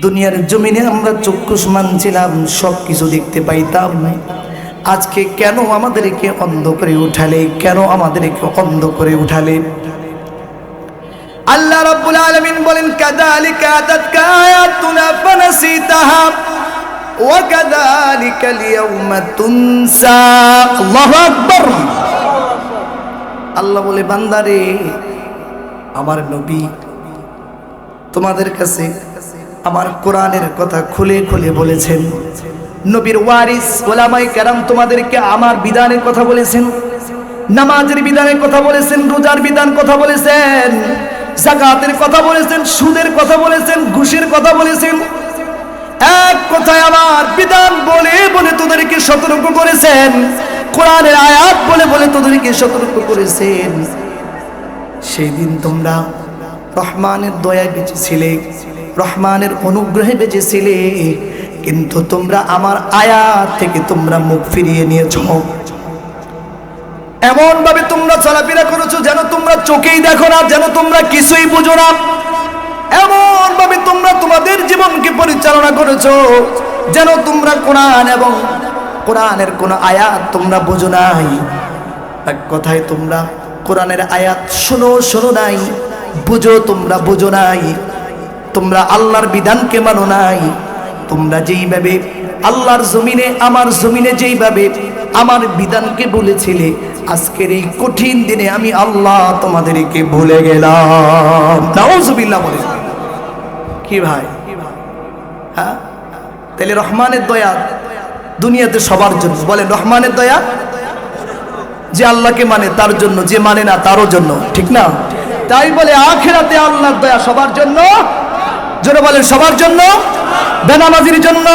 দুনিয়ার জমিনে আমরা চক্ষুষ মানছিলাম সব কিছু দেখতে পাইতাম আজকে কেন আমাদেরকে অন্ধ করে উঠালে? কেন আমাদেরকে অন্ধ করে উঠালে? আল্লাহ রাব্বুল আলামিন বলেন, কাযালিকা আতাতকা আয়াতুনা ফানাসিতাহা ওয়া কাযালিকা আল-ইয়াওমা তুনসা। আল্লাহু আকবার। আল্লাহ বলে, বান্দারে, আমার নবী তোমাদের কাছে আমার কোরআনের কথা খুলে খুলে বলেছেন। নবীর ওয়ারিস ওলামাই কেরাম তোমাদেরকে আমার বিধানের কথা বলেছেন। নামাজের বিধানের কথা বলেছেন, রোজার বিধান কথা বলেছেন। জাকাতের কথা বলেছেন, সুদের কথা বলেছেন, ঘুষের কথা বলেছেন। এক কথায় আমার বিধান বলে বলে তোদেরকে সতর্ক করেছেন। কোরআনের আয়াত বলে বলে তোদেরকে সতর্ক করেছেন। সেই দিন তোমরা রহমানের দয়া বেঁচেছিলে রহমানের অনুগ্রহে বেঁচেছিলে কিন্তু তোমরা আমার আয়াত থেকে তোমরা মুখ ফিরিয়ে নিয়েছ। এমন ভাবে তোমরা চলাফেরা করেছ যেন তোমরা চোখেই দেখো না, যেন তোমরা কিছুই বুঝো না। এমন ভাবে তোমরা তোমাদের জীবনকে পরিচালনা করেছ যেন তোমরা কোরআন এবং কোরআনের কোন আয়াত তোমরা বোঝো নাই। এক কথায় তোমরা কোরআনের আয়াত শোনো শোনো নাই, বুঝো তোমরা বুঝো নাই। তোমরা আল্লাহর বিধানকে মানো নাই। তোমরা যেইভাবে আল্লাহর জমিনে, আমার জমিনে যেইভাবে আমার বিধানকে বলেছিলে, আজকের এই কঠিন দিনে আমি আল্লাহ তোমাদেরকে ভুলে গেলাম। নাউজুবিল্লাহ বলে। কি ভাই? হ্যাঁ? তাহলে রহমানের দয়া দুনিয়াতে সবার জন্য। বলেন, রহমানের দয়া যে আল্লাহকে মানে তার জন্য, যে মানে না তারও জন্য। ঠিক না? তাই বলে, আখেরাতে আল্লাহর দয়া সবার জন্য। জোরে বলেন, সবার জন্য, বেনামাজির জন্য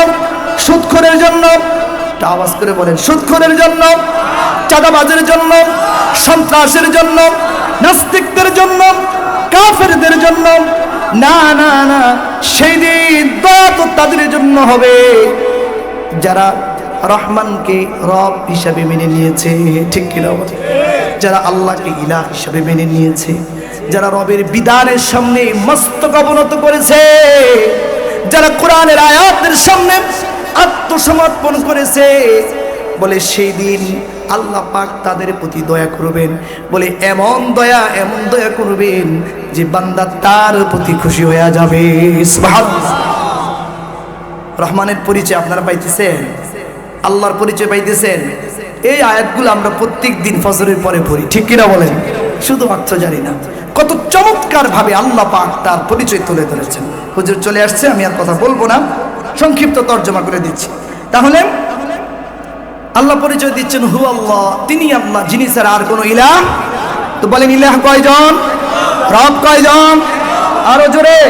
সুদখোরের জন্য আওয়াজ করে বলেন সুদখোরের জন্য, চাঁদাবাজের জন্য, সন্ত্রাসের জন্য, নাস্তিকদের জন্য, কাফেরদের জন্য, না না না, সেই দিন দয়া তো তাদের জন্য হবে যারা রহমানকে রব হিসাবে মেনে নিয়েছে, ঠিক কিনা? যারা আল্লাহকে ইলাহ হিসাবে মেনে নিয়েছে যারা রবের বিধানের সামনে মস্তক অবনত করেছে, যারা কোরআনের আয়াতের সামনে আত্মসমর্পণ করেছে, বলে সেই দিন আল্লাহ পাক তাদের প্রতি দয়া করবেন। বলে এমন দয়া এমন দয়া করবেন যে বান্দা তার প্রতি খুশি হয়ে যাবে। রহমানের পরিচয় আপনারা পাইতেছেন? আল্লাহর পরিচয় পাইতেছেন? এই আয়াতগুলো আমরা প্রত্যেক দিন ফজরের পরে পড়ি, ঠিক কিনা বলেন? শুধু অর্থ জানি না। কত চমৎকার ভাবে আল্লাহ পাক তার পরিচয় তুলে ধরেছেন। হুজুর চলে আসছে, আমি আর কথা বলব না। সংক্ষিপ্ত তর্জমা করে দিচ্ছি। তাহলে, আল্লাহ পরিচয় দিচ্ছেন হু আল্লাহ, তিনি আল্লাহ, যিনি স্যার আর কোনো ইলাহ তো বলেন, ইলাহ কয়জন? রব কয়জন? আরও জোরে।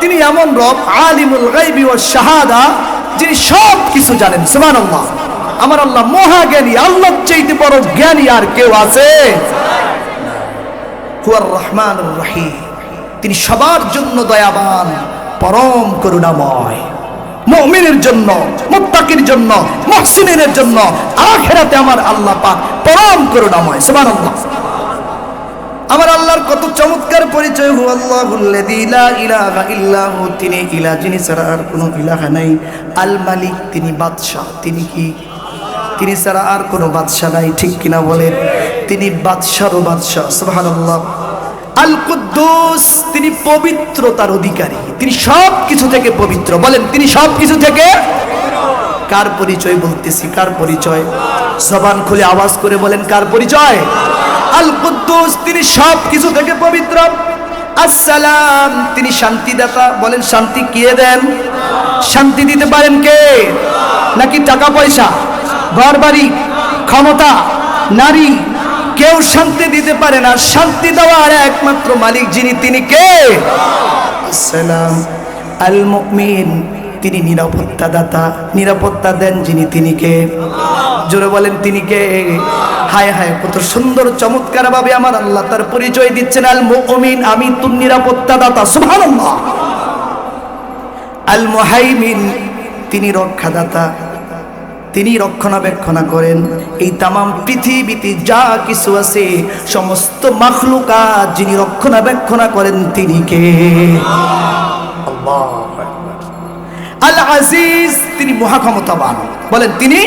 তিনি এমন রব, আলিমুল গাইবি ও শাহাদা, যিনি সব কিছু জানেন। সুবহানাল্লাহ। আমার আল্লাহ মহাজ্ঞানী আল্লাহ চাইতে বড় জ্ঞানী আর কেউ আছে? হুয়ার রহমান রহিম। তিনি সবার জন্য দয়াবান, পরম করুণাময়। মুমিনের জন্য, মুত্তাকির জন্য, মুহসিনের জন্য, আখিরাতে আমার আল্লাহ পাক পরম করুণাময়, সুবহানাল্লাহ। আমার আল্লাহর কত চমৎকার পরিচয় হু আল্লাহুল্লাযী লা ইলাহা তিনি ইলা যিনি ছাড়া আর কোনো ইলাহা নাই। আল মালিক, তিনি বাদশাহ, তিনি কি? তিনি ছাড়া আর কোনো বাদশাহ নাই, ঠিক কিনা বলেন? তিনি বাদশারও বাদশাহ, সুবহানাল্লাহ। আল কুদ্দুস তিনি পবিত্রতার অধিকারী। তিনি সব কিছু থেকে পবিত্র। বলেন, তিনি সব কিছু থেকে? কার পরিচয় বলতেছি? কার পরিচয়? জবান খুলে আওয়াজ করে বলেন, কার পরিচয়? আল কুদ্দুস তিনি সব কিছু থেকে পবিত্র। আসসালাম, তিনি শান্তিদাতা। বলেন, শান্তি কে দেন? শান্তি দিতে পারেন কে? নাকি টাকা পয়সা? ঘর বাড়ি ক্ষমতা? নারী? কেউ শান্তি দিতে পারে না। শান্তি দেওয়ার একমাত্র মালিক যিনি, তিনি কে? আসসালাম। আল মুমিন, তিনি নিরাপত্তা দাতা নিরাপত্তা দেন যিনি, তিনি কে? জোরে বলেন, তিনি কে? হায় হায়, কত সুন্দর চমৎকার ভাবে আমার আল্লাহ তার পরিচয় দিচ্ছেন। আল মুমিন আমি তুর নিরাপত্তা দাতা সুবহানাল্লাহ। আল মুহাইমিন, তিনি রক্ষাদাতা। তিনি রক্ষণাবেক্ষণা করেন। এই তামাম পৃথিবীতে যা কিছু আছে, সমস্ত মাখলুকাত যিনি রক্ষণাবেক্ষণা করেন তিনি কে? আল আজিজ তিনি মহা ক্ষমতাবান বলেন, তিনি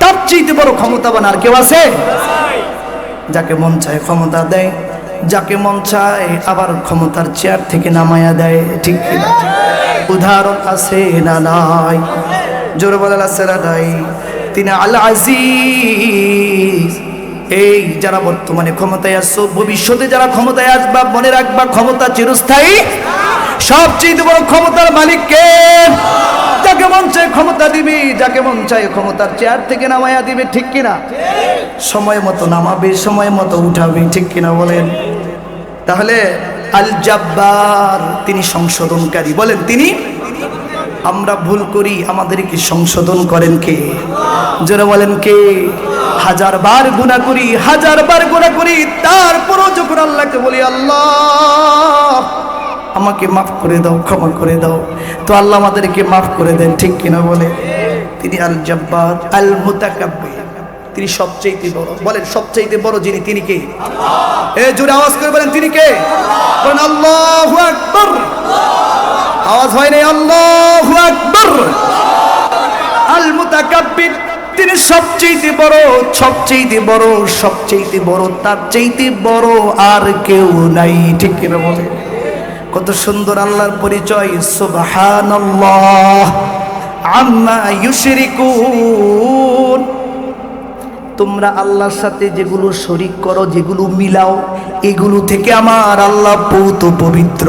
তার চাইতে বড় ক্ষমতাবান আর কেউ আছে? যাকে মন চায় ক্ষমতা দেয়, যাকে মন চায় আবার ক্ষমতার চেয়ার থেকে নামায়া দেয়, ঠিক উদাহরণ আছে না নাই? জোর না নাই? তিনি, আল আজিজ। এই যারা বর্তমানে ক্ষমতায় আসছো ভবিষ্যতে যারা ক্ষমতায় আসবা, মনে রাখবা ক্ষমতা চিরস্থায়ী। সবচেয়ে বড় ক্ষমতার মালিক কে? যাকে মন চায় ক্ষমতা দিবি, যাকে মন চায় ক্ষমতার চেয়ার থেকে নামায়া দিবে, ঠিক কিনা? সময় মতো নামাবে, সময় মতো উঠাবে, ঠিক কিনা বলেন? তাহলে আল জাব্বার তিনি সংশোধনকারী। বলেন, তিনি আমরা ভুল করি, আমাদেরকে সংশোধন করেন কে? যারা বলেন কে? হাজার বার গুণা করি, হাজার বার গুণা করি, তারপরও যখন আল্লাহকে বলি, আল্লাহ, আমাকে মাফ করে দাও, ক্ষমা করে দাও। তো আল্লাহ আমাদেরকে মাফ করে দেন, ঠিক কিনা বলে? তিনি আল জব্বার আল মুতাকাব্বির তিনি সবচেয়ে বড়। বলেন সবচেয়ে বড় যিনি, তিনি কে? এ জোরে আওয়াজ করে বলেন, তিনি কে? আল্লাহু আকবার। আওয়াজ হয় নাই, আল্লাহু আকবার। আল মুতাকাব্বির তিনি সবচেয়ে বড় সবচেয়ে বড় সবচেয়ে বড়, তার চাইতে বড় আর কেউ নাই। ঠিক কিনা বলে কত সুন্দর আল্লাহর পরিচয়। সুবহানাল্লাহ আম্মা ইউশরিকুন। তোমরা আল্লাহর সাথে যেগুলো শরিক করো, যেগুলো মিলাও, এগুলো থেকে আমার আল্লাহ বহুত পবিত্র।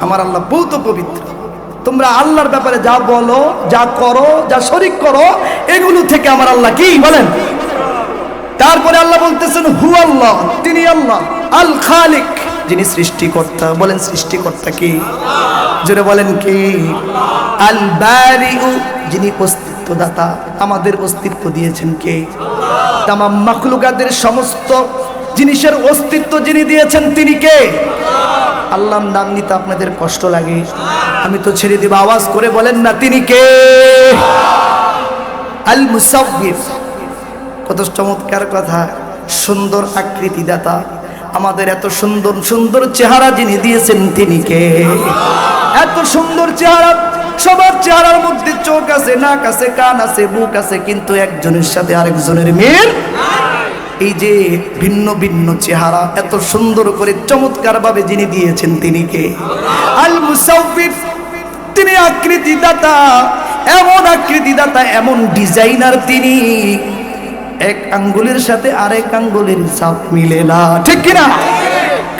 আমার আল্লাহ বহুত পবিত্র। তোমরা আল্লাহর ব্যাপারে যা বলো, যা করো, যা শরিক করো, এগুলো থেকে আমার আল্লাহ কি বলেন? তারপরে আল্লাহ বলতেছেন হু আল্লাহ, তিনি আল্লাহ, আল খালিক। যিনি সৃষ্টিকর্তা। বলেন, সৃষ্টিকর্তা কি? জোরে বলেন কি? আল বারিউ, যিনি অস্তিত্বদাতা আমাদের অস্তিত্ব দিয়েছেন কে? তামাম মাখলুকাদের সমস্ত জিনিসের অস্তিত্ব যিনি দিয়েছেন, তিনি কে? আল্লাহর নাম নিতে আপনাদের কষ্ট লাগে। আমি তো ছেড়ে দিব, আওয়াজ করে বলেন না, তিনি কে? আল মুসাফির কত চমৎকার কথা, সুন্দর আকৃতি দাতা। আমাদের এত সুন্দর সুন্দর চেহারা যিনি দিয়েছেন, তিনি কে? এত সুন্দর চেহারা সবার চেহারার মধ্যে চোখ আছে, নাক আছে, কান আছে, বুক আছে, কিন্তু একজনের সাথে আরেকজনের মেয়ের এই যে ভিন্ন ভিন্ন চেহারা, এত সুন্দর করে চমৎকার ভাবে যিনি দিয়েছেন তিনি কে? আল মুসাউফির তিনি আকৃতি দাতা এমন আকৃতি দাতা এমন ডিজাইনার তিনি। এক আঙ্গুলের সাথে আরেক আঙ্গুলের চাপ মিলে না, ঠিক কিনা?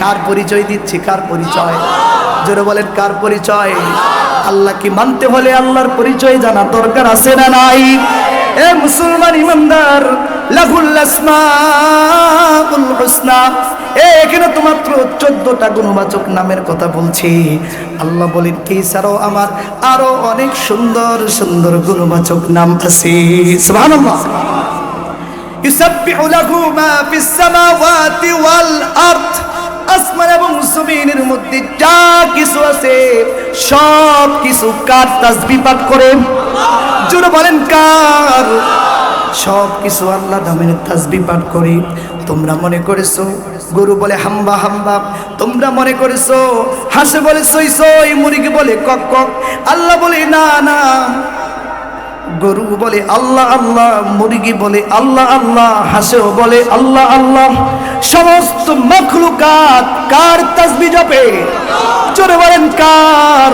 কার পরিচয় দিচ্ছি, কার পরিচয়? জোরে বলেন, কার পরিচয়? আল্লাহ কি মানতে হলে আল্লাহর পরিচয় জানা দরকার আছে না নাই? এ মুসলমান ইমানদার, লাহুল আসমাউল হুসনা এখানে তো মাত্র চোদ্দটা গুণবাচক নামের কথা বলছি। আল্লাহ বলেন, কি ছাড়াও আমার আরও অনেক সুন্দর সুন্দর গুণবাচক নাম আছে। সুবহানাল্লাহ। ইউসাব্বিহু আসমান এবং জমিনের মধ্যে যা কিছু আছে সব কিছু কার তাজবি পাঠ করে? জোরে বলেন কার? সব কিছু আল্লাহ নামের তাজবি পাঠ করে। তোমরা মনে করেছ? গরু বলে হাম্বা হাম্বা। তোমরা মনে করেছ? হাসে বলে সই সই। মুরগি বলে কক কক। আল্লাহ বলে না না। গরু বলে আল্লাহ আল্লাহ, মুরগি বলে আল্লাহ আল্লাহ, হাসেও বলে আল্লাহ আল্লাহ, সমস্ত মখলুকাত কার তাসবি জপে? চলে বলেন কার?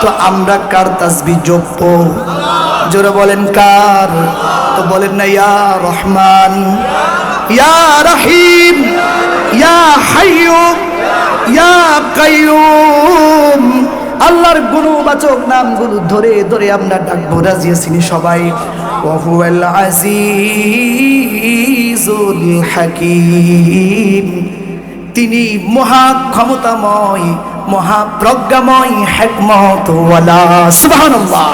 তো আমরা কার তাসবি জপব? জোরে বলেন কার? তো বলেন না, ইয়া রহমান, ইয়া রহিম, ইয়া হাইয়ু ইয়া কাইয়ুম। আল্লাহর গুণবাচক নামগুলো ধরে ধরে আমরা ডাকবো। রাজিয়াছিনি সবাই? হাকিম। তিনি মহা ক্ষমতাময় মহাপ্রজ্ঞাময় হেকমত ওয়ালা সুবহানাল্লাহ।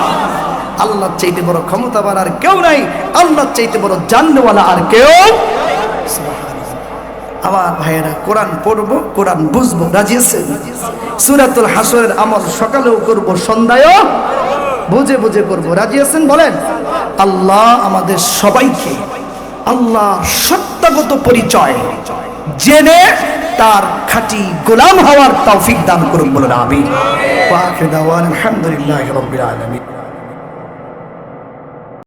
আল্লাহর চাইতে বড় ক্ষমতাবান আর কেউ নাই। আল্লাহর চাইতে বড় জাননেওয়ালা আর কেউ আমার ভাইয়েরা, কোরআন পড়ব, কোরআন বুঝব, রাজি আছেন? সুরাতুল হাসরের আমল সকালেও করব, সন্ধ্যায়ও বুঝে বুঝে করব। রাজি আছেন বলেন? আল্লাহ আমাদের সবাইকে আল্লাহ সত্যাগত পরিচয় জেনে তার খাঁটি গোলাম হওয়ার তৌফিক দান করুন বলুন আমি আলহামদুলিল্লাহ রবিল আলমী